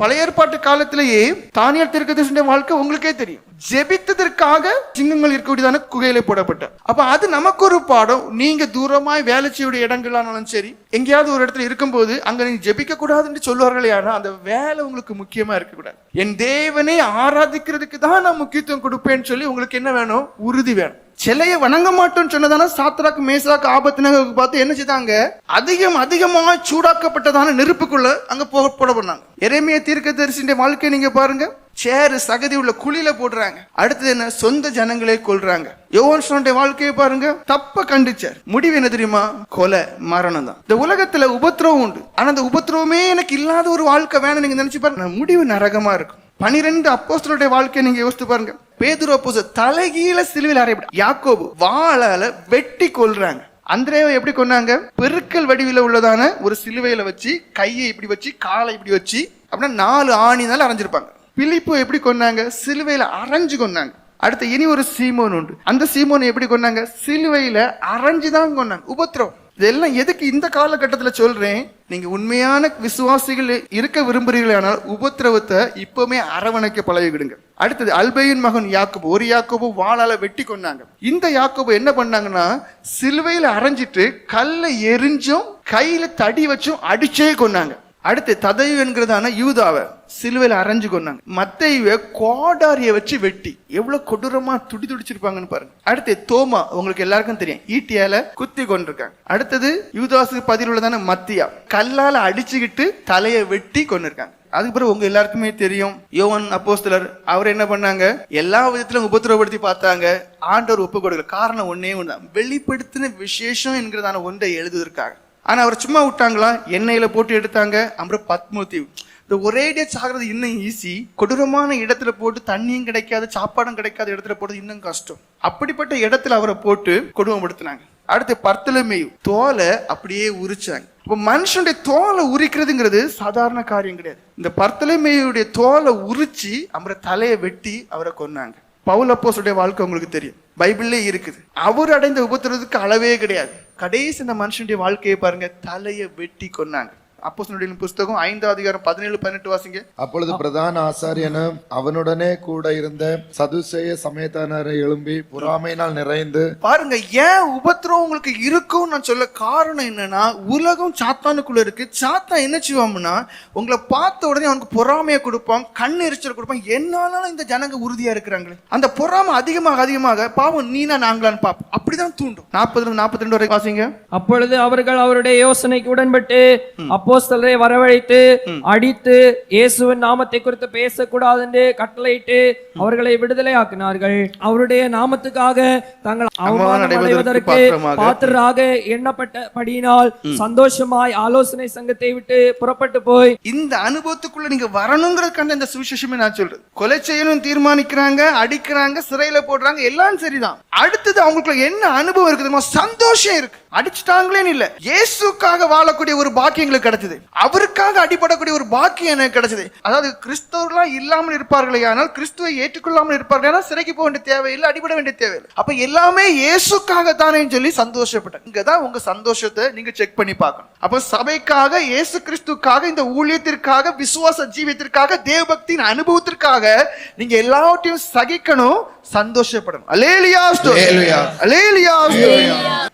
பழைய ஏற்பாட்டு காலத்திலேயே தானியல் தீர்க்கதரிசனுடைய வாழ்க்கை உங்களுக்கே தெரியும். ஜெபித்ததற்காக சிங்கங்கள் இருக்கக்கூடியதான குகையில போடப்பட்ட. அப்ப அது நமக்கு ஒரு பாடம். நீங்க தூரமாய் வேலை செய்யக்கூடிய இடங்களானாலும் சரி எங்கேயாவது ஒரு இடத்துல இருக்கும்போது அங்க நீங்க ஜெபிக்க கூடாதுன்னு சொல்லுவார்களே ஆனா அந்த வேலை உங்களுக்கு முக்கியமா இருக்கக்கூடாது. என் தேவனை ஆராதிக்கிறதுக்கு தான் நான் முக்கியத்துவம் கொடுப்பேன்னு சொல்லி உங்களுக்கு என்ன வேணும்? உறுதி வேணும். சிலையை வணங்க மாட்டோம்னு சொன்னதான? சாத்ராக்கு மேசாக்கு ஆபத்தினருக்கு பார்த்து என்ன செய்தாங்க? அதிகம் அதிகமாக சூடாக்கப்பட்டதான நெருப்புக்குள்ள அங்க போக போட பண்ணாங்க தீர்க்க தரிசனோடைய வாழ்க்கை நீங்க பாருங்க. சேரு சகதி உள்ள குழியில போடுறாங்க. அடுத்தது என்ன? சொந்த ஜனங்களே கொள்றாங்க யோவான்ஸ்டோனுடைய வாழ்க்கையை பாருங்க. தப்ப கண்டிச்சார். முடிவு என்ன தெரியுமா? கொலை மரணம் தான். இந்த உலகத்துல உபத்திரவம் உண்டு. ஆனா அந்த உபத்திரவமே எனக்கு இல்லாத ஒரு வாழ்க்கை வேணும் நீங்க நினைச்சு பாருங்க. முடிவு நரகமா இருக்கும். பனிரெண்டு அப்போஸ்தலருடைய வாழ்க்கையை நீங்க யோசித்து பாருங்க. பேதுரோ பூச தலைகீழ சிலுவையில் அறையப்பட யாக்கோபு வாழால வெட்டி கொள்றாங்க அந்திரேவை எப்படி கொன்னாங்க? பெருக்கல் வடிவில் உள்ளதான ஒரு சிலுவையில வச்சு கையை இப்படி வச்சு காலை இப்படி வச்சு அப்படின்னா நாலு ஆணினால அரைஞ்சிருப்பாங்க. பிலிப்பு எப்படி கொன்னாங்க? சிலுவையில அரைஞ்சு கொன்னாங்க. அடுத்து இனி ஒரு சீமோன் உண்டு. அந்த சீமோனை எப்படி கொன்னாங்க? சிலுவையில அரைஞ்சு தான் கொன்னாங்க. உபத்திரம். இதெல்லாம் எதுக்கு இந்த காலகட்டத்தில் சொல்றேன்? நீங்க உண்மையான விசுவாசிகள் இருக்க விரும்புறீர்களானால் உபத்திரவத்தை இப்பவுமே அரவணைக்க பழகிடுங்க அடுத்தது அல்பையின் மகன் யாக்கோபு. ஒரு யாக்கோபு வாழால வெட்டி கொண்டாங்க இந்த யாக்கோபு என்ன பண்ணாங்கன்னா சிலுவையில் அரைஞ்சிட்டு கல்லை எரிஞ்சும் கையில தடி வச்சும் அடிச்சே கொன்னாங்க. அடுத்து ததயு என்கிறதான யூதாவை சிலுவையில் அரைஞ்சு கொண்டாங்க மத்தையுவை கோடாரிய வச்சு வெட்டி எவ்வளவு கொடூரமா துடி துடிச்சிருப்பாங்கன்னு பாருங்க. அடுத்து தோமா உங்களுக்கு எல்லாருக்கும் தெரியும். ஈட்டியால குத்தி கொண்டிருக்காங்க அடுத்தது யூதாசுக்கு பதில் உள்ளதான மத்தியா. கல்லால அடிச்சுக்கிட்டு தலையை வெட்டி கொண்டிருக்காங்க அதுக்கு பிறகு உங்க எல்லாருக்குமே தெரியும். யோவன் அப்போஸ்தலர் அவர் என்ன பண்ணாங்க? எல்லா விதத்திலும் உபத்திரவப்படுத்தி பார்த்தாங்க. ஆண்டவர் ஒப்பு கொடுக்கல காரணம் ஒன்னே ஒன்று வெளிப்படுத்தின விசேஷம் என்கிறதான ஒன்றை எழுதுவதற்காக. ஆனால் அவர் சும்மா விட்டாங்களா? எண்ணெயில் போட்டு எடுத்தாங்க. அப்புறம் பத்மூர்த்தி. இந்த ஒரேடியா சாகிறது இன்னும் ஈஸி கொடூரமான இடத்துல போட்டு தண்ணியும் கிடைக்காது சாப்பாடும் கிடைக்காத இடத்துல போடுறது இன்னும் கஷ்டம். அப்படிப்பட்ட இடத்துல அவரை போட்டு கொடுமைப்படுத்தினாங்க. அடுத்து பர்த்தலமேயு. தோலை அப்படியே உரிச்சாங்க. இப்போ மனுஷனுடைய தோலை உரிக்கிறதுங்கிறது சாதாரண காரியம் கிடையாது. இந்த பர்த்தலமேயுடைய தோலை உரிச்சு அவரை தலையை வெட்டி அவரை கொன்னாங்க. பவுல் அப்போஸுடைய வாழ்க்கை உங்களுக்கு தெரியும். பைபிள்லே இருக்குது. அவர் அடைந்த உபத்திரத்துக்கு அளவே கிடையாது. கடைசி இந்த மனுஷனுடைய வாழ்க்கையை பாருங்க தலையை வெட்டி கொன்னாங்க. அப்போஸ்தலனுடைய புஸ்தகம் ஐந்தாவது அதிகாரம் பதினேழு பதினெட்டு வாசிங்க. அப்பொழுது பிரதான ஆசாரியனும் அவனுடனே கூட இருந்த சதுசேய சமயத்தினரை எழும்பி பொறாமையினால் நிறைந்து பாருங்க ஏன் உபத்திரம் உங்களுக்கு இருக்கும்னு நான் சொல்ல காரணம் என்னன்னா உலகம் சாத்தானுக்குள்ள இருக்கு. சாத்தான் என்ன செய்வான்னா உங்களை பார்த்த உடனே அவனுக்கு பொறாமையை கொடுப்பான் கண் எரிச்சல் கொடுப்பான். என்னாலும் இந்த ஜனங்க உறுதியா இருக்கிறாங்களே. அந்த பொறாமை அதிகமாக அதிகமாக பாவம் நீனா நாங்களான்னு பாப்போம் அப்படிதான் தூண்டும். நாற்பதுல நாற்பத்தி ரெண்டு வரைக்கும் வாசிங்க. அப்பொழுது அவர்கள் அவருடைய யோசனைக்கு உடன்பட்டு அப்போஸ்தலரை வரவழைத்து அடித்து இயேசுவின் நாமத்தை குறித்து பேசக்கூடாது என்று கட்டளையிட்டு அவர்களை விடுதலை ஆக்கினார்கள் அவருடைய நாமத்துக்காக தங்கள் அவமானம் அடைவதற்கு அடைவதற்கு பாத்திரமாக. பாத்திரராக எண்ணப்பட்டபடியினால் சந்தோஷமாய் ஆலோசனை சங்கத்தை விட்டு புறப்பட்டு போய் இந்த அனுபவத்துக்குள்ள நீங்க வரணுங்கிறதுக்கான இந்த சுவிசேஷமே நான் சொல்றேன். கொலை செய்யணும் தீர்மானிக்கிறாங்க அடிக்கிறாங்க சிறையில போடுறாங்க எல்லாம் சரிதான். அடுத்தது அவங்களுக்குள்ள என்ன அனுபவம் இருக்குது தெரியுமா? சந்தோஷம் இருக்கு. அடிச்சிட்டாங்களேன்னு இல்ல. இயேசுக்காக வாழக்கூடிய ஒரு பாக்கியம் எங்களுக்கு கிடைச்சது. அவருக்காக அடிபடக்கூடிய ஒரு பாக்கியம் எனக்கு கிடைச்சது. அதாவது கிறிஸ்தவர்களா இல்லாமல் இருப்பார்களே ஆனால் கிறிஸ்துவை ஏற்றுக்கொள்ளாமல் இருப்பார்கள் ஆனால் சிறைக்கு போக வேண்டிய தேவையில்லை அடிபட வேண்டிய தேவையில்லை. அப்ப எல்லாமே இயேசுக்காக தானே சொல்லி சந்தோஷப்பட்டேன். இங்க தான் உங்க சந்தோஷத்தை நீங்க செக் பண்ணி பார்க்கணும். அப்ப சபைக்காக இயேசு கிறிஸ்துக்காக இந்த ஊழியத்திற்காக விசுவாச ஜீவியத்திற்காக தேவபக்தியின் அனுபவத்திற்காக நீங்க எல்லாவற்றையும் சகிக்கணும் சந்தோஷப்படணும். அலேலியா அல்லேலூயா. அலேலியா